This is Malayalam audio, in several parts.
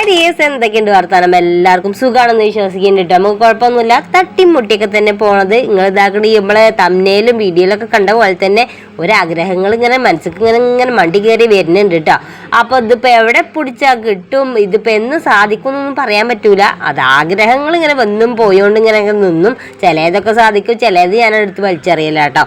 ഹായ് ഡിയേഴ്സ് എന്തൊക്കെയുണ്ട് വർത്താനം? എല്ലാവർക്കും സുഖമാണെന്ന് വിശ്വസിക്കുന്നുണ്ട് നമുക്ക് കുഴപ്പമൊന്നുമില്ല. തട്ടിമുട്ടിയൊക്കെ തന്നെ പോണത് നിങ്ങൾ ഇതാക്കണ നമ്മളെ തമ്മനയിലും വീഡിയോയിലൊക്കെ കണ്ട പോലെ തന്നെ ഒരാഗ്രഹങ്ങൾ ഇങ്ങനെ മനസ്സിൽ ഇങ്ങനെ ഇങ്ങനെ മണ്ടി കയറി വരുന്നുണ്ട് കേട്ടോ അപ്പൊ ഇതിപ്പോ എവിടെ പിടിച്ചാൽ കിട്ടും? ഇതിപ്പോ എന്ന് സാധിക്കും എന്നൊന്നും പറയാൻ പറ്റൂല. അത് ആഗ്രഹങ്ങൾ ഇങ്ങനെ വന്നും പോയോണ്ട് ഇങ്ങനെ നിന്നും. ചിലതൊക്കെ സാധിക്കും ചിലത് ഞാൻ എടുത്ത് വലിച്ചെറിയില്ല കേട്ടോ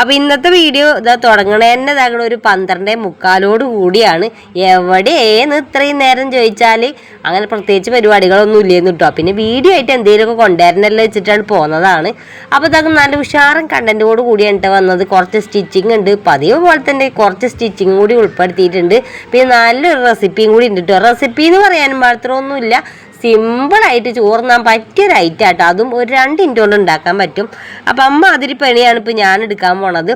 അപ്പൊ ഇന്നത്തെ വീഡിയോ ഇതാ തുടങ്ങണേന്നെ ഇതാകണ ഒരു പന്ത്രണ്ടേ മുക്കാലോട് കൂടിയാണ്. എവിടെയെന്ന് ഇത്രയും നേരം ചോദിച്ചാൽ അങ്ങനെ പ്രത്യേകിച്ച് പരിപാടികളൊന്നും ഇല്ലെന്ന് കേട്ടോ പിന്നെ വീഡിയോ ആയിട്ട് എന്തെങ്കിലുമൊക്കെ കൊണ്ടുവരണല്ലോ വെച്ചിട്ടാണ് പോന്നതാണ്. അപ്പോൾ താങ്കൾ നല്ല ഉഷാറും കണ്ടന്റോട് കൂടിയാണ് വന്നത്. കുറച്ച് സ്റ്റിച്ചിങ് ഉണ്ട് പതിവ് പോലെ തന്നെ കുറച്ച് സ്റ്റിച്ചിങ് കൂടി ഉൾപ്പെടുത്തിയിട്ടുണ്ട്. പിന്നെ നല്ലൊരു റെസിപ്പിയും കൂടി ഉണ്ട് കേട്ടോ റെസിപ്പി എന്ന് പറയാനും മാത്രമൊന്നുമില്ല. സിമ്പിളായിട്ട് ചോറുന്നാൻ പറ്റിയ ഒരു ഐറ്റം ആട്ടോ. അതും ഒരു രണ്ട് മിനിറ്റ് കൊണ്ട് ഉണ്ടാക്കാൻ പറ്റും. അപ്പം അമ്മ അതിരി പണിയാണ് ഇപ്പോൾ ഞാൻ എടുക്കാൻ പോണത്.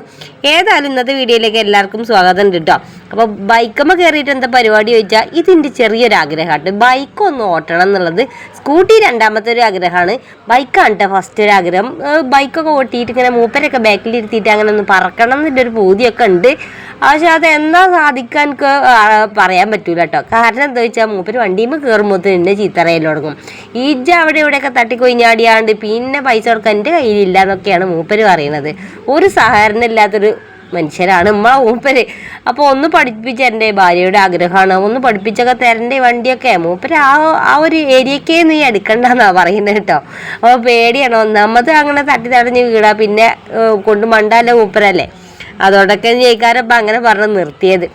ഏതായാലും ഇന്നത്തെ വീഡിയോയിലേക്ക് എല്ലാവർക്കും സ്വാഗതം ഉണ്ട് കേട്ടോ അപ്പോൾ ബൈക്കമ്മ കയറിയിട്ട് എന്താ പരിപാടി ചോദിച്ചാൽ ഇതിന്റെ ചെറിയൊരു ആഗ്രഹമായിട്ട് ബൈക്ക് ഒന്ന് ഓട്ടണം എന്നുള്ളത് സ്കൂട്ടി രണ്ടാമത്തെ ഒരു ആഗ്രഹമാണ്. ബൈക്കാണ് കേട്ടോ ഫസ്റ്റ് ഒരു ആഗ്രഹം. ബൈക്കൊക്കെ ഓട്ടിയിട്ട് ഇങ്ങനെ മൂപ്പരൊക്കെ ബാക്കിൽ ഇരുത്തിയിട്ട് അങ്ങനെ ഒന്ന് പറക്കണം എന്നൊരു ഒരു പൂതിയൊക്കെ ഉണ്ട്. പക്ഷെ അത് എന്നാ സാധിക്കാൻ പറയാൻ പറ്റൂല കേട്ടോ കാരണം എന്താ വെച്ചാൽ മൂപ്പര് വണ്ടിയുമ്പോൾ കയറുമ്പോൾ തന്നെ ചീത്തറയിൽ തുടങ്ങും. ഈജ അവിടെ ഇവിടെയൊക്കെ തട്ടിക്കൊയിഞ്ഞാടിയാണ്ട് പിന്നെ പൈസ കൊടുക്കാൻ എന്റെ കയ്യിലില്ല എന്നൊക്കെയാണ് മൂപ്പര് പറയുന്നത്. ഒരു സഹകരണം ഇല്ലാത്തൊരു മനുഷ്യരാണ് ഉമ്മ മൂപ്പര്. അപ്പോൾ ഒന്ന് പഠിപ്പിച്ച ഭാര്യയുടെ ആഗ്രഹമാണ്. ഒന്ന് പഠിപ്പിച്ചൊക്കെ തരണ്ടേ വണ്ടിയൊക്കെ. മൂപ്പര് ആ ആ ഒരു ഏരിയക്കേ നീ എടുക്കണ്ടെന്നാ പറയുന്നത് കേട്ടോ. അപ്പോൾ പേടിയാണ്. ഒന്നാമത് അങ്ങനെ തട്ടി തടഞ്ഞ് വീടാ പിന്നെ കൊണ്ട് മണ്ടല്ലേ മൂപ്പരല്ലേ? അതോടൊക്കെ ജയിക്കാരപ്പം അങ്ങനെ പറഞ്ഞ് നിർത്തിയത്.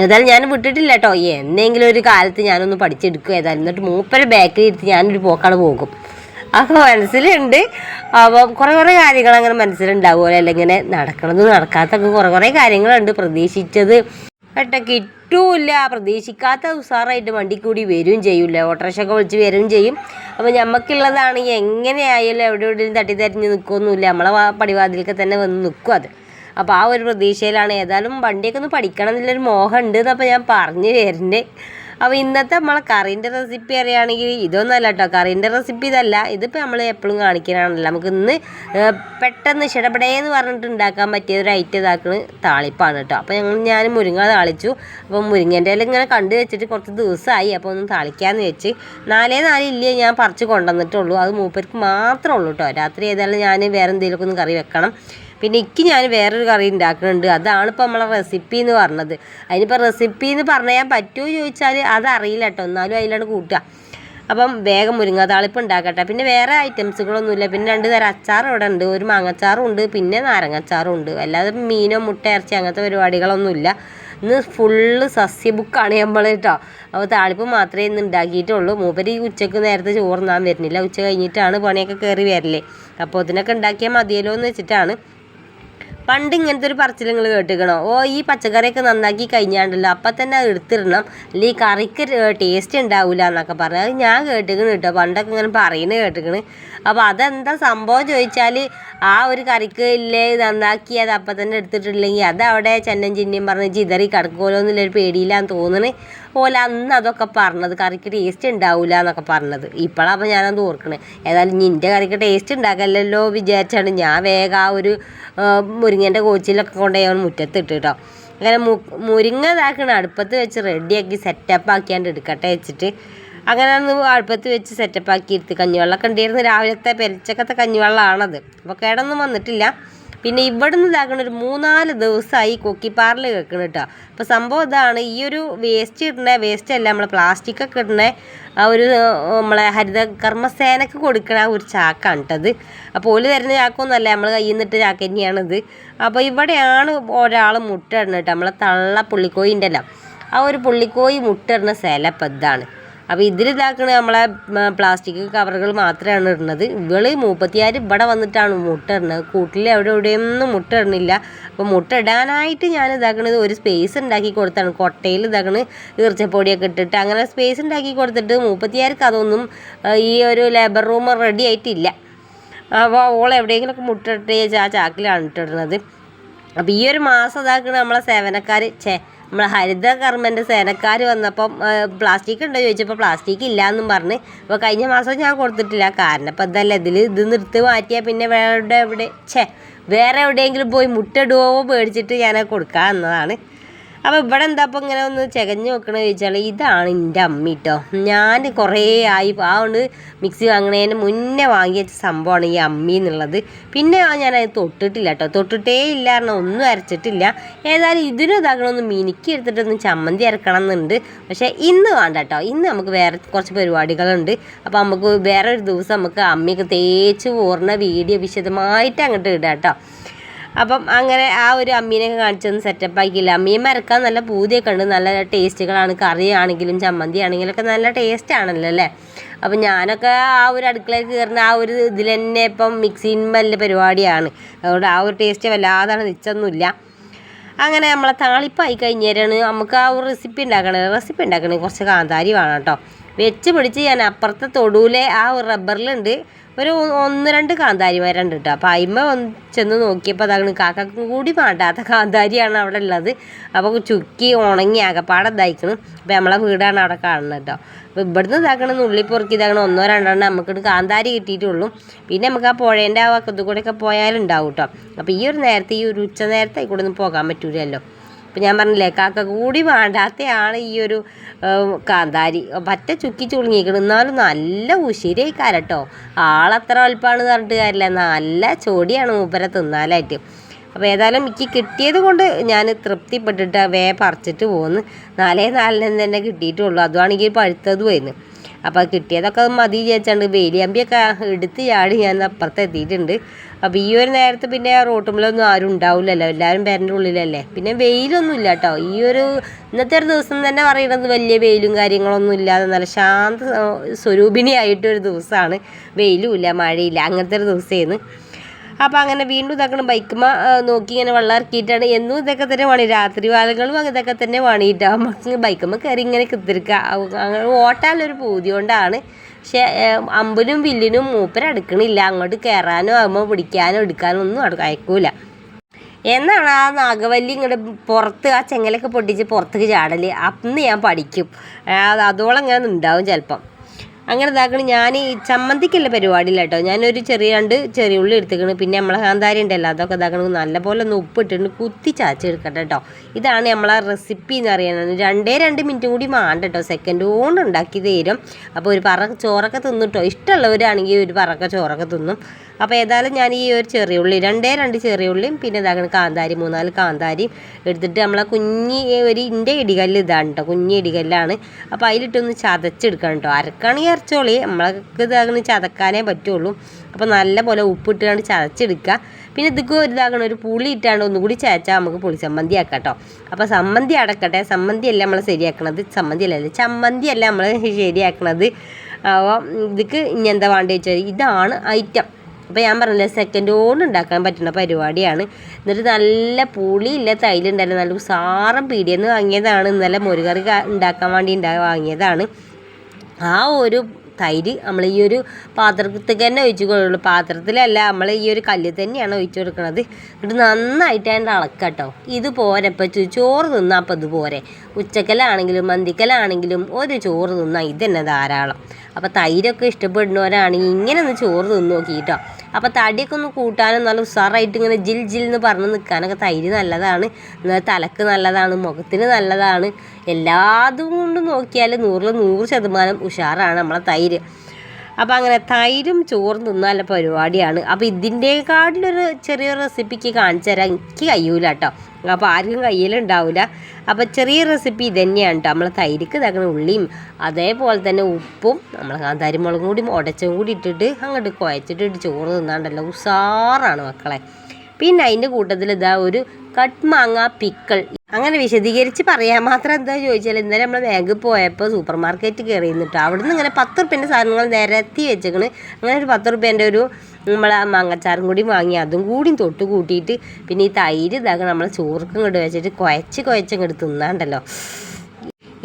ഏതായാലും ഞാൻ വിട്ടിട്ടില്ല കേട്ടോ. എന്തെങ്കിലും ഒരു കാലത്ത് ഞാനൊന്ന് പഠിച്ചെടുക്കും ഏതായാലും എന്നിട്ട് മൂപ്പര് ബാക്കിൽ ഇരുത്തി ഞാനൊരു പോക്കാണ് പോകും. അപ്പോൾ മനസ്സിലുണ്ട്. അപ്പോൾ കുറേ കുറേ കാര്യങ്ങൾ അങ്ങനെ മനസ്സിലുണ്ടാവുമല്ലോ അല്ലെങ്കിൽ ഇങ്ങനെ നടക്കണത് നടക്കാത്തൊക്കെ കുറേ കുറേ കാര്യങ്ങളുണ്ട് പ്രതീക്ഷിച്ചത്. കേട്ടോ കിട്ടൂല പ്രതീക്ഷിക്കാത്ത ഉസാറായിട്ട് വണ്ടി കൂടി വരും ചെയ്യൂല ഓട്ടോറിക്ഷ ഒക്കെ വിളിച്ച് വരും ചെയ്യും. അപ്പോൾ നമുക്കുള്ളതാണ് എങ്ങനെയായാലും എവിടെ എവിടെയും തട്ടിത്തരിഞ്ഞ് നിൽക്കുകയൊന്നുമില്ല നമ്മളെ പടിവാതിലൊക്കെ തന്നെ വന്ന് നിൽക്കും അത്. അപ്പോൾ ആ ഒരു പ്രതീക്ഷയിലാണ്. ഏതായാലും വണ്ടിയൊക്കെ ഒന്ന് പഠിക്കണം എന്നുള്ളൊരു മോഹം ഉണ്ട് എന്നപ്പോൾ ഞാൻ പറഞ്ഞു തരുന്നുണ്ട് അപ്പോൾ ഇന്നത്തെ നമ്മളെ കറീന്റെ റെസിപ്പി അറിയുകയാണെങ്കിൽ ഇതൊന്നുമല്ല കേട്ടോ കറീന്റെ റെസിപ്പി ഇതല്ല. ഇതിപ്പോൾ നമ്മൾ എപ്പോഴും കാണിക്കാനാണല്ലോ നമുക്ക് ഇന്ന് പെട്ടെന്ന് ഷിടപടേന്ന് പറഞ്ഞിട്ട് ഉണ്ടാക്കാൻ പറ്റിയ ഒരു ഐറ്റം ഇതാക്കുന്ന താളിപ്പാണ് കേട്ടോ അപ്പോൾ ഞങ്ങൾ ഞാൻ മുരിങ്ങ താളിച്ചു. അപ്പോൾ മുരിങ്ങേന്റെ ഇല ഇങ്ങനെ കണ്ടു വെച്ചിട്ട് കുറച്ച് ദിവസമായി അപ്പോൾ ഒന്ന് താളിക്കാമെന്ന് വെച്ച്. നാലേ നാല് ഇല്ലേ ഞാൻ പറിച്ച് കൊണ്ടുവന്നിട്ടുള്ളൂ. അത് മൂപ്പർക്ക് മാത്രമേ ഉള്ളൂ കേട്ടോ രാത്രി ഏതായാലും ഞാൻ വേറെ എന്തെങ്കിലുമൊക്കെ ഒന്ന് കറി വെക്കണം. പിന്നെ എനിക്ക് ഞാൻ വേറൊരു കറി ഉണ്ടാക്കുന്നുണ്ട് അതാണ് ഇപ്പോൾ നമ്മളെ റെസിപ്പി എന്ന് പറഞ്ഞത്. അതിനിപ്പോൾ റെസിപ്പി എന്ന് പറഞ്ഞാൽ പറ്റുമോ ചോദിച്ചാൽ അതറിയില്ല കേട്ടോ എന്നാലും അതിലാണ് കൂട്ടുക അപ്പം വേഗം മുരിങ്ങ താളിപ്പ് ഉണ്ടാക്കട്ടെ പിന്നെ വേറെ ഐറ്റംസുകളൊന്നുമില്ല പിന്നെ രണ്ട് തരം അച്ചാർ ഇവിടെ ഉണ്ട് ഒരു മാങ്ങച്ചാറും ഉണ്ട് പിന്നെ നാരങ്ങച്ചാറും ഉണ്ട് അല്ലാതെ മീനോ മുട്ട ഇറച്ചി അങ്ങനത്തെ പരിപാടികളൊന്നുമില്ല ഇന്ന് ഫുള്ള് സസ്യബുക്കാണ് നമ്മൾ കേട്ടോ അപ്പോൾ താളിപ്പ് മാത്രമേ ഇന്ന് ഉണ്ടാക്കിയിട്ടുള്ളൂ മൂപ്പര് ഈ ഉച്ചയ്ക്ക് നേരത്തെ ചോറുന്നാൻ വരുന്നില്ല. ഉച്ച കഴിഞ്ഞിട്ടാണ് പണിയൊക്കെ കയറി വരല്ലേ അപ്പോൾ ഇതിനൊക്കെ ഉണ്ടാക്കിയാൽ മതിയല്ലോ എന്ന് വെച്ചിട്ടാണ് പണ്ട് ഇങ്ങനത്തെ ഒരു പറച്ചിൽ നിങ്ങൾ കേട്ടിക്കണോ? ഓ ഈ പച്ചക്കറിയൊക്കെ നന്നാക്കി കഴിഞ്ഞാണ്ടല്ലോ അപ്പം തന്നെ അത് എടുത്തിടണം. അല്ലെങ്കിൽ ഈ കറിക്ക് ടേസ്റ്റ് ഉണ്ടാവില്ല എന്നൊക്കെ പറഞ്ഞു. അത് ഞാൻ കേട്ടിക്കണ് കേട്ടോ പണ്ടൊക്കെ ഇങ്ങനെ പറയുന്നത് കേട്ടിക്കണ്. അപ്പോൾ അതെന്താ സംഭവം ചോദിച്ചാൽ ആ ഒരു കറിക്ക് ഇല്ലേ നന്നാക്കി അത് അപ്പം തന്നെ എടുത്തിട്ടില്ലെങ്കിൽ അത് അവിടെ ചെന്നം ചിന്നിയും പറഞ്ഞ് ചിതറി കിടക്കുമല്ലോ എന്നുള്ളൊരു പേടിയില്ലാന്ന് തോന്നണേ. പോലെ അന്ന് അതൊക്കെ പറഞ്ഞത് കറിക്ക് ടേസ്റ്റ് ഉണ്ടാവില്ല എന്നൊക്കെ പറഞ്ഞത്. ഇപ്പോഴാണ് അപ്പോൾ ഞാനത് ഓർക്കണേ. ഏതായാലും നിന്റെ കറിക്ക് ടേസ്റ്റ് ഉണ്ടാക്കല്ലല്ലോ വിചാരിച്ചാണ് ഞാൻ വേഗം ആ ഒരു മുരിങ്ങേന്റെ കോച്ചിലൊക്കെ കൊണ്ടുപോയി മുറ്റത്തിട്ട് കേട്ടോ അങ്ങനെ മു മുരിങ്ങ ഇതാക്കണം അടുപ്പത്ത് വെച്ച് റെഡിയാക്കി സെറ്റപ്പ് ആക്കിയാണ്ട് എടുക്കട്ടെ വെച്ചിട്ട്. അങ്ങനെ അടുപ്പത്ത് വെച്ച് സെറ്റപ്പ് ആക്കി എടുത്ത് കഞ്ഞിവെള്ളമൊക്കെ ഉണ്ടായിരുന്നു. രാവിലത്തെ പെരച്ചക്കത്തെ കഞ്ഞിവെള്ളമാണത്. അപ്പോൾ കേടൊന്നും വന്നിട്ടില്ല. പിന്നെ ഇവിടുന്ന് ഇതാക്കണ ഒരു മൂന്നാൽ ദിവസമായി കൊക്കിപ്പാറിൽ കേൾക്കണ കേട്ടോ അപ്പോൾ സംഭവം ഇതാണ് ഈ ഒരു വേസ്റ്റ് ഇടണ വേസ്റ്റ് അല്ല നമ്മളെ പ്ലാസ്റ്റിക് ഒക്കെ ഇടണ ആ ഒരു നമ്മളെ ഹരിത കർമ്മസേനക്ക് കൊടുക്കണ ഒരു ചാക്കാണ് കേട്ടത് അപ്പോൾ ഓൽ തരുന്ന ചാക്കൊന്നുമല്ല നമ്മൾ കയ്യിൽ നിന്നിട്ട് ചാക്ക് തന്നെയാണിത് അപ്പോൾ ഇവിടെയാണ് ഒരാൾ മുട്ട കേട്ടോ നമ്മളെ തള്ള പുള്ളിക്കോയിന്റെ എല്ലാം ആ ഒരു പുള്ളിക്കോയി മുട്ട ഇടുന്ന സ്ഥലം ഇപ്പം ഇതാണ്. അപ്പോൾ ഇതിലിതാക്കണ നമ്മളെ പ്ലാസ്റ്റിക് കവറുകൾ മാത്രമാണ് ഇടുന്നത് ഇവൾ മൂപ്പത്തിയാർ ഇവിടെ വന്നിട്ടാണ് മുട്ട ഇടുന്നത് കൂട്ടിൽ അവിടെ എവിടെയൊന്നും മുട്ട ഇടുന്നില്ല അപ്പോൾ മുട്ട ഇടാനായിട്ട് ഞാൻ ഇതാക്കണത് ഒരു സ്പേസ് ഉണ്ടാക്കി കൊടുത്താണ്. കൊട്ടയിൽ ഇതാക്കണ ഈർച്ചപ്പൊടിയൊക്കെ ഇട്ടിട്ട് അങ്ങനെ സ്പേസ് ഉണ്ടാക്കി കൊടുത്തിട്ട് മൂപ്പത്തിയാർക്ക് അതൊന്നും ഈ ഒരു ലേബർ റൂം റെഡി ആയിട്ടില്ല. അപ്പോൾ ഓൾ എവിടെയെങ്കിലുമൊക്കെ മുട്ടിട്ട് ആ ചാക്കിലാണ് ഇട്ടിടുന്നത് അപ്പോൾ ഈ ഒരു മാസം ഇതാക്കണ നമ്മളെ സേവനക്കാർ ഛേ നമ്മളെ ഹരിത കർമ്മന്റെ സേനക്കാർ വന്നപ്പം പ്ലാസ്റ്റിക് ഉണ്ടോ ചോദിച്ചപ്പോൾ പ്ലാസ്റ്റിക് ഇല്ല എന്നും പറഞ്ഞ്. അപ്പോൾ കഴിഞ്ഞ മാസം ഞാൻ കൊടുത്തിട്ടില്ല കാരണം. ഇപ്പം ഇതല്ല ഇതിൽ ഇത് നിർത്തി മാറ്റിയാൽ പിന്നെ വേറെ എവിടെ ഛേ വേറെ എവിടെയെങ്കിലും പോയി മുട്ടിടുവോ പേടിച്ചിട്ട് ഞാൻ കൊടുക്കാൻ എന്നതാണ്. അപ്പോൾ ഇവിടെ എന്താ അപ്പോൾ ഇങ്ങനെ ഒന്ന് ചകഞ്ഞ് വെക്കണമെന്ന് ചോദിച്ചാൽ ഇതാണ് എന്റെ അമ്മ കേട്ടോ ഞാൻ കുറേ ആയി ആ കൊണ്ട് മിക്സി വാങ്ങണേന് മുന്നേ വാങ്ങിയ സംഭവമാണ് ഈ അമ്മി എന്നുള്ളത്. പിന്നെ ഞാൻ അത് തൊട്ടിട്ടില്ല കേട്ടോ തൊട്ടിട്ടേ ഇല്ല കാരണം ഒന്നും അരച്ചിട്ടില്ല. ഏതായാലും ഇതിനും ഇതാക്കണമെന്ന് മിനിക്ക് എടുത്തിട്ടൊന്ന് ചമ്മന്തി അരക്കണം എന്നുണ്ട് പക്ഷേ ഇന്ന് വേണ്ട കേട്ടോ ഇന്ന് നമുക്ക് വേറെ കുറച്ച് പരിപാടികളുണ്ട്. അപ്പോൾ നമുക്ക് വേറെ ഒരു ദിവസം നമുക്ക് അമ്മയൊക്കെ തേച്ച് പോർണ വീഡിയോ വിശദമായിട്ട് അങ്ങോട്ട് ഇടാം കേട്ടോ അപ്പം അങ്ങനെ ആ ഒരു അമ്മീനെയൊക്കെ കാണിച്ചൊന്ന് സെറ്റപ്പ് ആക്കിയില്ല അമ്മീൻ മരക്കാൻ നല്ല പൂതിയൊക്കെ ഉണ്ട്. നല്ല ടേസ്റ്റുകളാണ്. കറി ആണെങ്കിലും ചമ്മന്തി ആണെങ്കിലും ഒക്കെ നല്ല ടേസ്റ്റ് ആണല്ലോ അല്ലേ? അപ്പം ഞാനൊക്കെ ആ ഒരു അടുക്കളയിൽ കയറുന്ന ആ ഒരു ഇതിൽ തന്നെ ഇപ്പം മിക്സിൻ വലിയ പരിപാടിയാണ്. അതുകൊണ്ട് ആ ഒരു ടേസ്റ്റ് വല്ലാതാണ് നിച്ചൊന്നുമില്ല. അങ്ങനെ നമ്മളെ താളിപ്പായി കഴിഞ്ഞേരാണ് നമുക്ക് ആ ഒരു റെസിപ്പി ഉണ്ടാക്കണത്. റെസിപ്പി ഉണ്ടാക്കണത് കുറച്ച് കാന്താരി വേണം കേട്ടോ. വെച്ച് പിടിച്ച് ഞാൻ അപ്പുറത്തെ തൊടുവിലെ ആ ഒരു റബ്ബറിലുണ്ട് ഒരു ഒന്ന് രണ്ട് കാന്താരിമാരുണ്ട് കേട്ടോ. അപ്പോൾ ഒന്ന് ചെന്ന് നോക്കിയപ്പോൾ അതാണ് കാക്കക്കും കൂടി വേണ്ടാത്ത കാന്താരിയാണ് അവിടെ ഉള്ളത്. അപ്പോൾ ചുക്കി ഉണങ്ങി ആകപ്പാടെ ഇതായിക്കണം. അപ്പോൾ നമ്മളെ വീടാണ് അവിടെ കാണുന്നത് കേട്ടോ. അപ്പോൾ ഇവിടുന്ന് ഇതാക്കണം ഉള്ളി പൊറുക്കി ഇതാക്കണം ഒന്നോ രണ്ടെണ്ണം നമുക്ക് കാന്താരി കിട്ടിയിട്ടുള്ളൂ. പിന്നെ നമുക്ക് ആ പുഴേന്റെ ആ വക്കത്തു കൂടെയൊക്കെ പോയാലുണ്ടാവും കേട്ടോ. അപ്പോൾ ഈ ഒരു നേരത്തെ ഈ ഒരു ഉച്ച നേരത്തെ ഇവിടെ നിന്ന് പോകാൻ പറ്റൂലല്ലോ. അപ്പം ഞാൻ പറഞ്ഞില്ലേ കാക്ക കൂടി വേണ്ടാത്തയാണ് ഈ ഒരു കാന്താരി പറ്റ ചുക്കി ചുളുങ്ങിക്കണം എന്നാലും നല്ല ഉശിരയിക്കാരട്ടോ ആളത്ര അല്പാണ് പറഞ്ഞിട്ട് കാര്യമില്ല. നല്ല ചോടിയാണ് മൂപ്പരെ തിന്നാലായിട്ട്. അപ്പോൾ ഏതായാലും എനിക്ക് കിട്ടിയത് കൊണ്ട് ഞാൻ തൃപ്തിപ്പെട്ടിട്ട് വേ പറിച്ചിട്ട് പോകുന്നു നാലേ നാലിനും തന്നെ കിട്ടിയിട്ടുള്ളൂ. അതുവാണെങ്കിൽ പഴുത്തതുമായിരുന്നു അപ്പോൾ കിട്ടിയതൊക്കെ മതി ചേച്ചാണ്ട് വേലിയമ്പിയൊക്കെ എടുത്ത് ചാടി ഞാൻ അപ്പുറത്ത് എത്തിയിട്ടുണ്ട് അപ്പോൾ ഈ ഒരു നേരത്ത് പിന്നെ റോട്ടുമ്പിലൊന്നും ആരും ഉണ്ടാവില്ലല്ലോ. എല്ലാവരും പേരന്റെ ഉള്ളിലല്ലേ. പിന്നെ വെയിലൊന്നും ഇല്ല കേട്ടോ ഈ ഒരു ഇന്നത്തെ ഒരു ദിവസം തന്നെ പറയുന്നത് വലിയ വെയിലും കാര്യങ്ങളൊന്നും ഇല്ലാതെ നല്ല ശാന്ത സ്വരൂപിണിയായിട്ടൊരു ദിവസമാണ്. വെയിലും ഇല്ല മഴയില്ല അങ്ങനത്തെ ഒരു ദിവസമായിരുന്നു അപ്പോൾ അങ്ങനെ വീണ്ടും ഇതാക്കണം. ബൈക്കുമ്മ നോക്കി ഇങ്ങനെ വെള്ളം ഇറക്കിയിട്ടാണ്. എന്നും ഇതൊക്കെ തന്നെ പണി. രാത്രി കാലങ്ങളും ഇതൊക്കെ തന്നെ വേണിയിട്ടാകുമ്പോൾ ബൈക്കുമ്മ കയറി ഇങ്ങനെ കിത്തിരിക്കുക അങ്ങനെ ഓട്ടാലൊരു പൂതി കൊണ്ടാണ് പക്ഷേ അമ്പലും വില്ലിനും മൂപ്പര് അടുക്കണില്ല. അങ്ങോട്ട് കയറാനോ ആകുമ്പോൾ പിടിക്കാനോ എടുക്കാനോ ഒന്നും അയക്കൂല. എന്നാണ് ആ നാഗവല്ലി ഇങ്ങോട്ട് പുറത്ത് ആ ചെങ്ങലൊക്കെ പൊട്ടിച്ച് പുറത്തേക്ക് ചാടൽ. അന്ന് ഞാൻ പഠിക്കും. അതോളം ഇങ്ങനെ ഉണ്ടാവും ചിലപ്പം. അങ്ങനെ ഇതാക്കണ. ഞാൻ ഈ ചമ്മന്തിക്കല്ല പരിപാടിയില്ല കേട്ടോ ഞാനൊരു ചെറിയ രണ്ട് ചെറിയ ഉള്ളി എടുത്തേക്കണ്. പിന്നെ നമ്മളെ കാന്താരി ഉണ്ടല്ലോ അതൊക്കെ ഇതാക്കണം. നല്ലപോലെ ഒന്ന് ഉപ്പിട്ടിട്ട് കുത്തി ചാച്ചെടുക്കട്ടെ കേട്ടോ ഇതാണ് നമ്മളെ റെസിപ്പി എന്ന് പറയുന്നത്. രണ്ടേ രണ്ട് മിനിറ്റും കൂടി മാണ്ട കേട്ടോ സെക്കൻഡ് കൊണ്ട് ഉണ്ടാക്കി തരും. അപ്പോൾ ഒരു പറ ചോറൊക്കെ തിന്നിട്ടോ ഇഷ്ടമുള്ളവരാണെങ്കിൽ ഒരു പറക്ക ചോറൊക്കെ തിന്നും. അപ്പോൾ ഏതായാലും ഞാൻ ഈ ഒരു ചെറിയ ഉള്ളി രണ്ടേ രണ്ട് ചെറിയ ഉള്ളിയും പിന്നെ ഇതാക്കണം കാന്താരി മൂന്നാൽ കാന്താരിയും എടുത്തിട്ട് നമ്മളെ കുഞ്ഞി ഒരു ഇന്റെ ഇടികല്ല് ഇതാണ് കേട്ടോ കുഞ്ഞി ഇടികല്ലാണ്. അപ്പോൾ അതിലിട്ടൊന്ന് ചതച്ചെടുക്കണം കേട്ടോ അരക്കാണെങ്കിൽ അരച്ചോളി നമ്മളൊക്കെ ഇതാകണം ചതക്കാനേ പറ്റുള്ളൂ. അപ്പോൾ നല്ലപോലെ ഉപ്പിട്ടാണ്ട് ചതച്ചെടുക്കുക. പിന്നെ ഇതൊക്കെ ഇതാകണം ഒരു പുളി ഇട്ടാണ്ട് ഒന്നുകൂടി ചതച്ചാൽ നമുക്ക് പുളി ചമ്മന്തി ആക്കാം കേട്ടോ അപ്പോൾ സമ്മന്തി അടക്കട്ടെ സമ്മന്തി അല്ല നമ്മൾ ശരിയാക്കണത്? സമ്മന്തി അല്ലല്ലേ ചമ്മന്തി അല്ല നമ്മൾ ശരിയാക്കണത്? അപ്പോൾ ഇതിക്ക് ഇനി എന്താ വേണ്ടത് വെച്ചാൽ ഇതാണ് ഐറ്റം അപ്പോൾ ഞാൻ പറഞ്ഞില്ല സെക്കൻഡ് കൊണ്ട് ഉണ്ടാക്കാൻ പറ്റുന്ന പരിപാടിയാണ്. എന്നിട്ട് നല്ല പുളിയില്ല തൈലുണ്ടായിരുന്നു. നല്ല സാറം പീടിയെന്ന് വാങ്ങിയതാണ്. ഇന്നലെ മുരുകറി ഉണ്ടാക്കാൻ വേണ്ടി ഉണ്ടാ വാങ്ങിയതാണ്. ആ ഒരു തൈര് നമ്മൾ ഈ ഒരു പാത്രത്തിൽ തന്നെ ഒഴിച്ചു കൊടുക്കുള്ളൂ. പാത്രത്തിലല്ല നമ്മൾ ഈ ഒരു കല്ലിൽ തന്നെയാണ് ഒഴിച്ചു കൊടുക്കുന്നത് എന്നിട്ട് നന്നായിട്ട് അതിന്റെ അളക്കട്ടോ. ഇത് പോരെ ഇപ്പം ചോറ് തിന്നാൽ അപ്പം ഇത് പോരെ. ഉച്ചക്കലാണെങ്കിലും മന്തിക്കലാണെങ്കിലും ഒരു ചോറ് തിന്നാൽ ഇത് തന്നെ ധാരാളം. അപ്പോൾ തൈരൊക്കെ ഇഷ്ടപ്പെടുന്നവരാണ്. ഇങ്ങനെ ഒന്ന് ചോറ് തിന്ന് നോക്കിയിട്ടോ. അപ്പോൾ തടിയൊക്കെ ഒന്ന് കൂട്ടാനും നല്ല ഉഷാറായിട്ട് ഇങ്ങനെ ജിൽ ജിൽ എന്ന് പറഞ്ഞ് നിൽക്കാനൊക്കെ തൈര് നല്ലതാണ്. തലക്ക് നല്ലതാണ് മുഖത്തിന് നല്ലതാണ്. എല്ലാതും കൊണ്ട് നോക്കിയാൽ നൂറിൽ നൂറ് ശതമാനം ഉഷാറാണ് നമ്മളെ തൈര്. അപ്പോൾ അങ്ങനെ തൈരും ചോറും തിന്നാല പരിപാടിയാണ്. അപ്പോൾ ഇതിന്റെക്കാട്ടിലൊരു ചെറിയ റെസിപ്പിക്ക് കാണിച്ചു തരാൻ എനിക്ക് കഴിയൂല കേട്ടോ. അപ്പോൾ ആർക്കും കയ്യിലുണ്ടാവില്ല അപ്പോൾ ചെറിയ റെസിപ്പി ഇതുതന്നെയാണ് കേട്ടോ നമ്മൾ തൈരിക്ക് ഇതാക്കുന്ന ഉള്ളിയും അതേപോലെ തന്നെ ഉപ്പും നമ്മൾ കാന്താരി മുളകും കൂടി ഉടച്ചും കൂടി ഇട്ടിട്ട് അങ്ങോട്ട് കുഴച്ചിട്ടിട്ട് ചോറ് തിന്നാണ്ടല്ലോ ഉഷാറാണ് മക്കളെ. പിന്നെ അതിന്റെ കൂട്ടത്തിൽ ഇതാ ഒരു കട്ട് മാങ്ങ പിക്കൾ അങ്ങനെ വിശദീകരിച്ച് പറയാൻ മാത്രം എന്താ ചോദിച്ചാൽ ഇന്നലെ നമ്മൾ ബാങ്കിൽ പോയപ്പോൾ സൂപ്പർ മാർക്കറ്റ് കയറി നിന്നിട്ട് അവിടെ നിന്ന് ഇങ്ങനെ പത്ത് റുപ്യന്റെ സാധനങ്ങൾ നിരത്തി വെച്ചേക്കണ്. അങ്ങനെ ഒരു പത്ത് റുപ്യന്റെ ഒരു നമ്മളെ മാങ്ങച്ചാറും കൂടി വാങ്ങി അതും കൂടി തൊട്ട് കൂട്ടിയിട്ട് പിന്നെ ഈ തൈര് ഇതാക്കണം നമ്മൾ ചോർക്ക് ഇങ്ങോട്ട് വെച്ചിട്ട് കുഴച്ച് കുഴച്ച് ഇങ്ങോട്ട് തിന്നാണ്ടല്ലോ.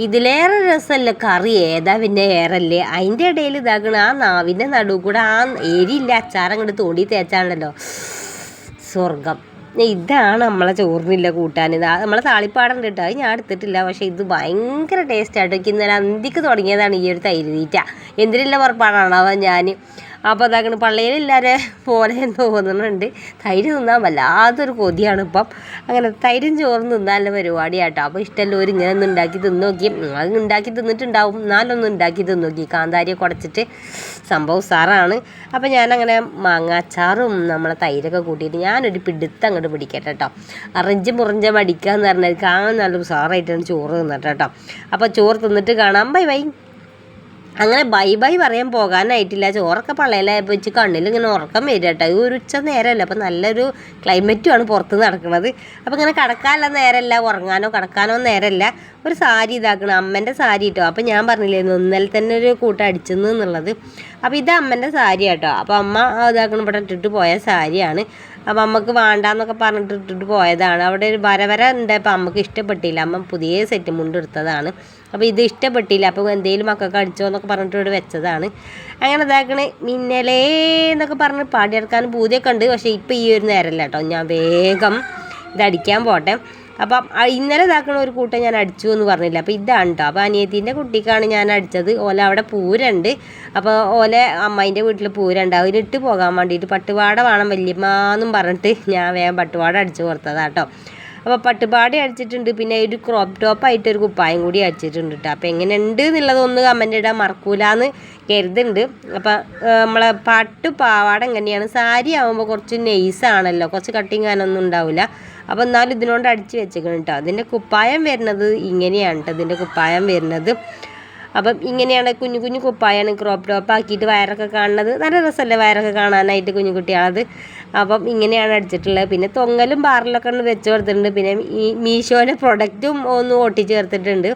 ഇതിലേറെ രസമല്ല കറി ഏതാ പിന്നെ ഏറല്ലേ? അതിന്റെ ഇടയിൽ ഇതാക്കണ ആ നാവിന്റെ നടുവ് കൂടെ ആ എരിയില്ല അച്ചാറങ്ങോട്ട് തോണ്ടി തേച്ചാണല്ലോ സ്വർഗം. ഇതാണ് നമ്മളെ ചോറിനില്ല കൂട്ടാൻ നമ്മളെ താളിപ്പാടുണ്ട് കേട്ടോ. അത് ഞാൻ എടുത്തിട്ടില്ല. പക്ഷേ ഇത് ഭയങ്കര ടേസ്റ്റ് ആയിട്ട് ഇന്നലെ അന്തിക്ക് തുടങ്ങിയതാണ് ഈ ഒരു തൈര് തീറ്റ. എന്തിനുള്ള പുറപ്പാടാണോ? ഞാൻ അപ്പോൾ അതാകണം പള്ളിയിൽ എല്ലാവരെ പോലെ തോന്നുന്നുണ്ട്. തൈര് തിന്നാൻ വല്ലാത്തൊരു കൊതിയാണ് ഇപ്പം. അങ്ങനെ തൈരും ചോറും തിന്നാനുള്ള പരിപാടിയാട്ടോ. അപ്പോൾ ഇഷ്ടമല്ലവർ ഇങ്ങനെ ഒന്ന് ഉണ്ടാക്കി തിന്ന് നോക്കി അത് ഉണ്ടാക്കി തിന്നിട്ടുണ്ടാവും. നാലൊന്നും ഉണ്ടാക്കി തിന്ന് നോക്കി കാന്താരിയെ കുടച്ചിട്ട് സംഭവം സാറാണ് അപ്പോൾ ഞാനങ്ങനെ മാങ്ങാച്ചാറും നമ്മളെ തൈരൊക്കെ കൂട്ടിയിട്ട് ഞാനൊരു പിടുത്തം അങ്ങോട്ട് പിടിക്കട്ടെ കേട്ടോ അറിഞ്ച് മുറിഞ്ച മടിക്കുക എന്ന് പറഞ്ഞാൽ കാണാൻ നല്ല ഉസാറായിട്ടാണ് ചോറ് തിന്നിട്ട് കേട്ടോ അപ്പോൾ ചോറ് തിന്നിട്ട് കാണാം. Bye bye. അങ്ങനെ ബൈ ബൈ പറയാൻ പോകാനായിട്ടില്ല. ചോറൊക്കെ പള്ളയിലായപ്പോൾ വെച്ച് കണ്ണിൽ ഇങ്ങനെ ഉറക്കം വരിക കേട്ടോ ഇത് ഒരു ഉച്ച നേരമല്ല അപ്പോൾ നല്ലൊരു ക്ലൈമറ്റുമാണ് പുറത്ത് നടക്കുന്നത് അപ്പോൾ ഇങ്ങനെ കിടക്കാനുള്ള നേരമല്ല ഉറങ്ങാനോ കിടക്കാനോ നേരമല്ല. ഒരു സാരി ഇതാക്കണം അമ്മേന്റെ സാരി കേട്ടോ അപ്പോൾ ഞാൻ പറഞ്ഞില്ലേ ഇന്നലെ തന്നെ ഒരു കൂട്ടം അടിച്ചെന്ന് എന്നുള്ളത്. അപ്പോൾ ഇത് അമ്മേന്റെ സാരി കേട്ടോ അപ്പോൾ അമ്മ ഇതാക്കണം ഇവിടെ ഇട്ടിട്ട് പോയ സാരിയാണ്. അപ്പോൾ അമ്മയ്ക്ക് വേണ്ടാന്നൊക്കെ പറഞ്ഞിട്ട് ഇട്ടിട്ട് പോയതാണ്. അവിടെ ഒരു വര വര ഉണ്ടായപ്പോൾ അമ്മയ്ക്ക് ഇഷ്ടപ്പെട്ടില്ല. അമ്മ പുതിയ സെറ്റ് മുണ്ട് എടുത്തതാണ്. അപ്പോൾ ഇത് ഇഷ്ടപ്പെട്ടില്ല. അപ്പോൾ എന്തെങ്കിലും മക്കൾക്ക് അടിച്ചോ എന്നൊക്കെ പറഞ്ഞിട്ട് ഇവിടെ വെച്ചതാണ്. അങ്ങനെ ഇതാക്കണേ മിന്നലേ എന്നൊക്കെ പറഞ്ഞ് പാടിയെടുക്കാൻ പൂതിയൊക്കെ ഉണ്ട്. പക്ഷേ ഇപ്പോൾ ഈ ഒരു നേരമല്ല കേട്ടോ. ഞാൻ വേഗം ഇതടിക്കാൻ പോട്ടെ. അപ്പം ഇന്നലെ ഇതാക്കണ ഒരു കൂട്ടം ഞാൻ അടിച്ചു എന്ന് പറഞ്ഞില്ല. അപ്പോൾ ഇതാണ് കേട്ടോ അപ്പോൾ അനിയത്തിന്റെ കുട്ടിക്കാണ് ഞാൻ അടിച്ചത്. ഓല അവിടെ പൂരണ്ട്. അപ്പോൾ ഓലെ അമ്മായിന്റെ വീട്ടിൽ പൂരണ്ട്. അതിലിട്ട് പോകാൻ വേണ്ടിയിട്ട് പട്ടുപാട വേണം വല്യമ്മാന്നും പറഞ്ഞിട്ട് ഞാൻ വേഗം പട്ടുപാട അടിച്ചു കൊടുത്തതാട്ടോ അപ്പോൾ പട്ടുപാടി അടിച്ചിട്ടുണ്ട്. പിന്നെ ഒരു ക്രോപ്പ് ടോപ്പായിട്ട് ഒരു കുപ്പായം കൂടി അടിച്ചിട്ടുണ്ട് കേട്ടോ അപ്പോൾ എങ്ങനെ ഉണ്ട് എന്നുള്ളതൊന്ന് കമന്റ് ഇടാൻ മറക്കൂലെന്ന് കരുതുന്നുണ്ട്. അപ്പോൾ നമ്മളെ പട്ടു പാവാട എങ്ങനെയാണ്? സാരി ആകുമ്പോൾ കുറച്ച് നെയ്സാണല്ലോ കുറച്ച് കട്ടിങ് കാനൊന്നും ഉണ്ടാവില്ല അപ്പോൾ എന്നാലും ഇതിനോണ്ട് അടിച്ച് വെച്ചേക്കണം കേട്ടോ അതിന്റെ കുപ്പായം വരുന്നത് ഇങ്ങനെയാണ് കേട്ടോ ഇതിന്റെ കുപ്പായം വരുന്നത്. അപ്പം ഇങ്ങനെയാണ് കുഞ്ഞു കുഞ്ഞു കുപ്പായാണ് ക്രോപ്പ് ടോപ്പ് ആക്കിയിട്ട് വയറൊക്കെ കാണുന്നത്. നല്ല രസമല്ലേ വയറൊക്കെ കാണാനായിട്ട് കുഞ്ഞു കുട്ടിയാണത് അപ്പം ഇങ്ങനെയാണ് അടിച്ചിട്ടുള്ളത്. പിന്നെ തൊങ്ങലും ബാറിലൊക്കെ ഒന്ന് വെച്ച് കൊടുത്തിട്ടുണ്ട്. പിന്നെ ഈ മീഷോയുടെ പ്രൊഡക്റ്റും ഒന്ന് ഒട്ടിച്ച് ചേർത്തിട്ടുണ്ട്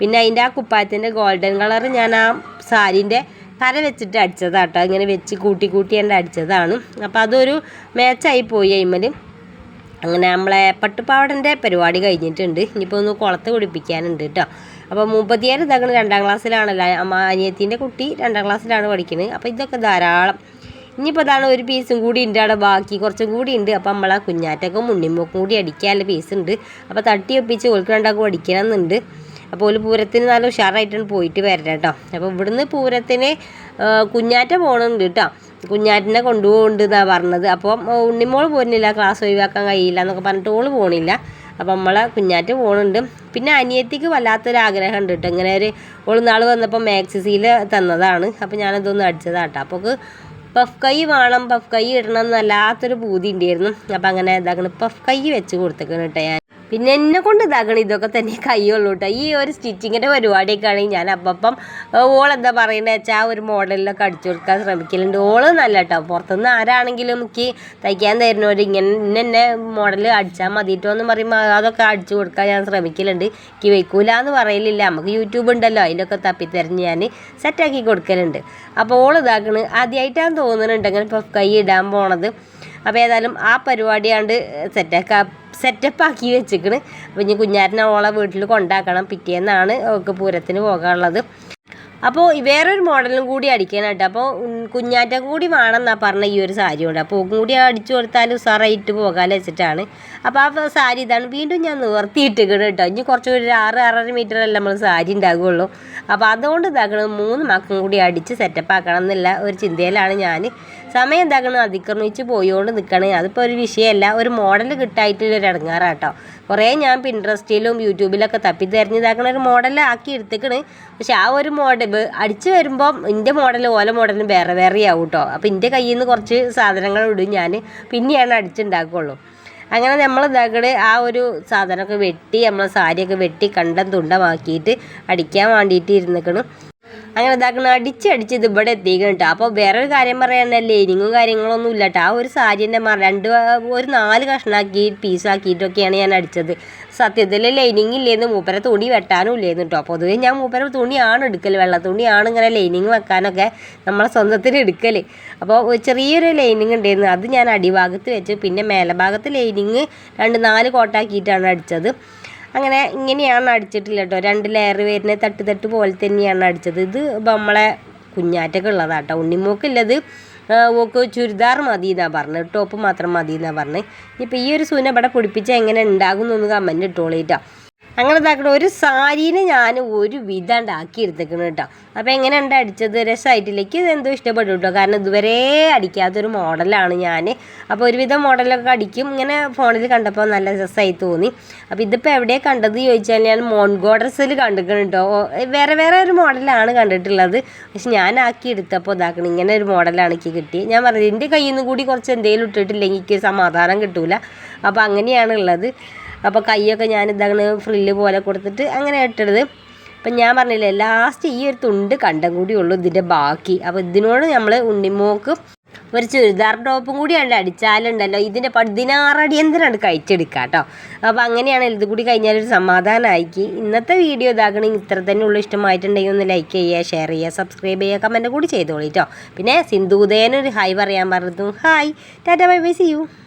പിന്നെ അതിന്റെ ആ കുപ്പായത്തിന്റെ ഗോൾഡൻ കളർ ഞാൻ ആ സാരീന്റെ തല വെച്ചിട്ട് അടിച്ചതാട്ടോ ഇങ്ങനെ വെച്ച് കൂട്ടി കൂട്ടി എന്റെ അടിച്ചതാണ്. അപ്പോൾ അതൊരു മാച്ചായി പോയി അയിമൽ അങ്ങനെ നമ്മളെ പട്ടുപാവടന്റെ പരിപാടി കഴിഞ്ഞിട്ടുണ്ട്. ഇനിയിപ്പോൾ ഒന്ന് കുളത്ത് കുടിപ്പിക്കാനുണ്ട് കേട്ടോ അപ്പോൾ മുപ്പത്തിയാറ് ഇതാക്കണ രണ്ടാം ക്ലാസ്സിലാണല്ലോ. അമ്മ അനിയത്തിന്റെ കുട്ടി രണ്ടാം ക്ലാസ്സിലാണ് പഠിക്കുന്നത് അപ്പോൾ ഇതൊക്കെ ധാരാളം. ഇനിയിപ്പോൾ അതാണ് ഒരു പീസും കൂടി ഉണ്ട് അവിടെ. ബാക്കി കുറച്ചും കൂടി ഉണ്ട് അപ്പോൾ നമ്മളെ കുഞ്ഞാറ്റക്കും മുന്നിമ്മക്കും കൂടി അടിക്കാനുള്ള പീസ് ഉണ്ട് അപ്പോൾ തട്ടി ഒപ്പിച്ച് ഓൾക്ക് രണ്ടാക്കും അടിക്കണമെന്നുണ്ട് അപ്പോൾ ഒരു പൂരത്തിന് നല്ല ഉഷാറായിട്ടാണ് പോയിട്ട് വരണം കേട്ടോ അപ്പോൾ ഇവിടുന്ന് പൂരത്തിന് കുഞ്ഞാറ്റ പോകണുണ്ട് കേട്ടോ കുഞ്ഞാറ്റിനെ കൊണ്ടുപോകുന്നുണ്ട് എന്നാണ് പറഞ്ഞത്. അപ്പം ഉണ്ണിമോൾ പോരുന്നില്ല ക്ലാസ് ഒഴിവാക്കാൻ കഴിയില്ല എന്നൊക്കെ പറഞ്ഞിട്ട് ഓൾ പോകണില്ല അപ്പം നമ്മളെ കുഞ്ഞാറ്റ് പോകുന്നുണ്ട് പിന്നെ അനിയത്തിക്ക് വല്ലാത്തൊരു ആഗ്രഹം ഉണ്ട് കേട്ടോ. ഇങ്ങനെ ഒരു ഓൾ നാൾ വന്നപ്പോൾ മാക്സിസിയിൽ തന്നതാണ്. അപ്പം ഞാനതൊന്ന് അടിച്ചതാട്ടോ. അപ്പോൾ പഫ് കൈ വേണം പഫ് കൈ ഇടണം എന്നല്ലാത്തൊരു പൂതി ഉണ്ടായിരുന്നു. അപ്പം അങ്ങനെ ഇതാക്കണം. പഫ് കൈ വെച്ച് കൊടുത്തേക്കണം കേട്ടോ ഞാൻ. പിന്നെ എന്നെ കൊണ്ട് ഇതാക്കണം ഇതൊക്കെ തന്നെ കൈയുള്ളൂ കേട്ടോ ഈ ഒരു സ്റ്റിച്ചിങ്ങിന്റെ പരിപാടിയൊക്കെ ആണെങ്കിൽ ഞാൻ അപ്പം എന്താ പറയുന്നത് വെച്ചാൽ ആ ഒരു മോഡലിലൊക്കെ അടിച്ചു കൊടുക്കാൻ ശ്രമിക്കലുണ്ട്. ഓൾ നല്ല കേട്ടോ പുറത്തുനിന്ന് ആരാണെങ്കിലും എനിക്ക് തയ്ക്കാൻ തരുന്നവർ ഇങ്ങനെ ഇന്ന മോഡൽ അടിച്ചാൽ മതിയിട്ടോ എന്ന് പറയുമ്പോൾ അതൊക്കെ അടിച്ചു കൊടുക്കാൻ ഞാൻ ശ്രമിക്കലുണ്ട്. എനിക്ക് വയ്ക്കൂല എന്ന് പറയലില്ല. നമുക്ക് യൂട്യൂബ് ഉണ്ടല്ലോ അതിലൊക്കെ തപ്പിത്തെരഞ്ഞ് ഞാൻ സെറ്റാക്കി കൊടുക്കലുണ്ട്. അപ്പോൾ ഓൾ ഇതാക്കണ്. ആദ്യമായിട്ടാണ് തോന്നുന്നുണ്ട് അങ്ങനെ ഇപ്പോൾ കൈ ഇടാൻ പോണത്. അപ്പോൾ ഏതായാലും ആ പരിപാടിയാണ്ട് സെറ്റാക്കാ സെറ്റപ്പ് ആക്കി വെച്ചിക്കണ് അപ്പോൾ ഇനി കുഞ്ഞാരനെ ഓളെ വീട്ടിൽ കൊണ്ടാക്കണം. പിറ്റേന്നാണ് ഒക്കെ പൂരത്തിന് പോകാനുള്ളത്. അപ്പോൾ വേറൊരു മോഡലും കൂടി അടിക്കാനായിട്ട് അപ്പോൾ കുഞ്ഞാറ്റം കൂടി വേണം എന്നാ പറഞ്ഞ ഈ ഒരു സാരി കൊണ്ട്. അപ്പോൾ കൂടി അടിച്ചു കൊടുത്താൽ ഉസാറായിട്ട് പോകാൻ വെച്ചിട്ടാണ്. അപ്പോൾ ആ സാരി ഇതാണ് വീണ്ടും ഞാൻ നിവർത്തിയിട്ടിക്കണം കേട്ടോ. ഇനി കുറച്ച് ഒരു ആറ് ആറര മീറ്റർ അല്ല നമ്മൾ സാരി ഉണ്ടാകുള്ളൂ അപ്പോൾ അതുകൊണ്ട് ഇതാക്കണം മൂന്ന് മക്കം കൂടി അടിച്ച് സെറ്റപ്പ് ആക്കണം എന്നുള്ള ഒരു ചിന്തയിലാണ് ഞാൻ സമയം എന്താക്കണം? അതിക്രമിച്ച് പോയോണ്ട് നിൽക്കണേ അതിപ്പോൾ ഒരു വിഷയമല്ല ഒരു മോഡൽ കിട്ടായിട്ടുള്ള ഒരു ഇടങ്ങാറാട്ടോ. കുറേ ഞാൻ പിൻട്രസ്റ്റിലും യൂട്യൂബിലൊക്കെ തപ്പി തിരഞ്ഞിതാക്കണ ഒരു മോഡൽ ആക്കി എടുത്തേക്കണ്. പക്ഷെ ആ ഒരു മോഡൽ അടിച്ച് വരുമ്പോൾ എന്റെ മോഡൽ ഓല മോഡലും വേറെ വേറെ ആവും കേട്ടോ അപ്പോൾ എന്റെ കയ്യിൽ നിന്ന് കുറച്ച് സാധനങ്ങൾ ഇടും ഞാൻ പിന്നെയാണ് അടിച്ചുണ്ടാക്കുള്ളൂ. അങ്ങനെ നമ്മൾ ഇതാക്കട് ആ ഒരു സാധനമൊക്കെ വെട്ടി നമ്മളെ സാരിയൊക്കെ വെട്ടി കണ്ടം തുണ്ടമാക്കിയിട്ട് അടിക്കാൻ വേണ്ടിയിട്ട് ഇരുന്നിക്കണം. അങ്ങനെ ഇതാക്കണം അടിച്ച് അടിച്ച് ഇത് ഇവിടെ എത്തിക്കണം കേട്ടോ അപ്പോൾ വേറൊരു കാര്യം പറയാനല്ലേ ലൈനിങ്ങും കാര്യങ്ങളൊന്നും ഇല്ല കേട്ടോ ആ ഒരു സാരിന്റെ രണ്ട് ഒരു നാല് കഷ്ണാക്കി പീസാക്കിയിട്ടൊക്കെയാണ് ഞാൻ അടിച്ചത്. സത്യത്തിൽ ലൈനിങ് ഇല്ലേന്ന് മൂപ്പര തുണി വെട്ടാനും ഇല്ലേന്ന് കേട്ടോ പൊതുവേ ഞാൻ മൂപ്പര തുണിയാണ് എടുക്കൽ വെള്ള തുണിയാണ് ഇങ്ങനെ ലൈനിങ് വെക്കാനൊക്കെ നമ്മളെ സ്വന്തത്തിന് എടുക്കൽ അപ്പോൾ ചെറിയൊരു ലൈനിങ് ഉണ്ടായിരുന്നു. അത് ഞാൻ അടിഭാഗത്ത് വെച്ച്. പിന്നെ മേലഭാഗത്ത് ലൈനിങ് രണ്ട് നാല് കോട്ടാക്കിയിട്ടാണ് അടിച്ചത്. അങ്ങനെ ഇങ്ങനെയാണ് അടിച്ചിട്ടില്ല കേട്ടോ. രണ്ട് ലെയർ വരുന്ന തട്ട് തട്ട് പോലെ തന്നെയാണ് അടിച്ചത്. ഇത് നമ്മളെ കുഞ്ഞാറ്റൊക്കെ ഉള്ളതാട്ടോ ഉണ്ണിമോക്കുള്ളത് ഓക്ക് ചുരിദാർ മതി എന്നാണ് പറഞ്ഞത്. ടോപ്പ് മാത്രം മതി എന്നാണ് പറഞ്ഞത്. ഇപ്പം ഈ ഒരു സൂന ഇവിടെ പിടിപ്പിച്ചാൽ എങ്ങനെ ഉണ്ടാകുന്നു എന്ന് കമന്റ് ഇട്ടോളിട്ടോ. അങ്ങനെ ഇതാക്കണ ഒരു സാരീനെ ഞാൻ ഒരു വിധാണ്ട് ആക്കി എടുത്തേക്കണം കേട്ടോ. അപ്പോൾ എങ്ങനെയുണ്ട് അടിച്ചത്? രസമായിട്ടില്ലേക്ക് എന്തോ ഇഷ്ടപ്പെട്ടു കേട്ടോ. കാരണം ഇതുവരെ അടിക്കാത്തൊരു മോഡലാണ് ഞാൻ അപ്പോൾ ഒരുവിധം മോഡലൊക്കെ അടിക്കും. ഇങ്ങനെ ഫോണിൽ കണ്ടപ്പോൾ നല്ല രസമായി തോന്നി. അപ്പോൾ ഇതിപ്പോൾ എവിടെയാണ് കണ്ടത് ചോദിച്ചാൽ ഞാൻ മോൺഗോഡ്രസ്സിൽ കണ്ടിരിക്കണം കേട്ടോ. വേറെ വേറെ ഒരു മോഡലാണ് കണ്ടിട്ടുള്ളത്. പക്ഷെ ഞാൻ ആക്കി എടുത്തപ്പോൾ ഇതാക്കണം ഇങ്ങനെ ഒരു മോഡലാണ് എനിക്ക് കിട്ടി ഞാൻ പറഞ്ഞത് എന്റെ കയ്യിൽ നിന്ന് കൂടി കുറച്ച് എന്തെങ്കിലും ഇട്ടിട്ടില്ലെങ്കിൽ എനിക്ക് സമാധാനം കിട്ടൂല. അപ്പോൾ അങ്ങനെയാണ് ഉള്ളത്. അപ്പോൾ കൈയൊക്കെ ഞാൻ ഇതാണ് ഫ്രില്ല് പോലെ കൊടുത്തിട്ട് അങ്ങനെ ഇട്ടത്. അപ്പം ഞാൻ പറഞ്ഞില്ലേ ലാസ്റ്റ് ഈ ഒരു തുണ്ട് കണ്ടം കൂടി ഉള്ളൂ ഇതിന്റെ ബാക്കി. അപ്പോൾ ഇതിനോട് നമ്മൾ ഉണ്ണിമോക്ക് ഒരു ചുരിദാർ ടോപ്പും കൂടി അടിച്ചാലുണ്ടല്ലോ. ഇതിന്റെ പതിനാറടി എന്തിനാണ് കഴിച്ചെടുക്കുക കേട്ടോ അപ്പോൾ അങ്ങനെയാണ് ഇത് കൂടി കഴിഞ്ഞാൽ ഒരു സമാധാനമായിക്ക് ഇന്നത്തെ വീഡിയോ ഇതാക്കണമെങ്കിൽ ഇത്ര തന്നെ ഉള്ളു. ഇഷ്ടമായിട്ടുണ്ടെങ്കിൽ ഒന്ന് ലൈക്ക് ചെയ്യുക ഷെയർ ചെയ്യുക സബ്സ്ക്രൈബ് ചെയ്യുക കമന്റ് കൂടി ചെയ്തോളൂ കേട്ടോ പിന്നെ സിന്ധുദയനൊരു ഹായ് പറയാൻ പറഞ്ഞു hi tata bye bye see you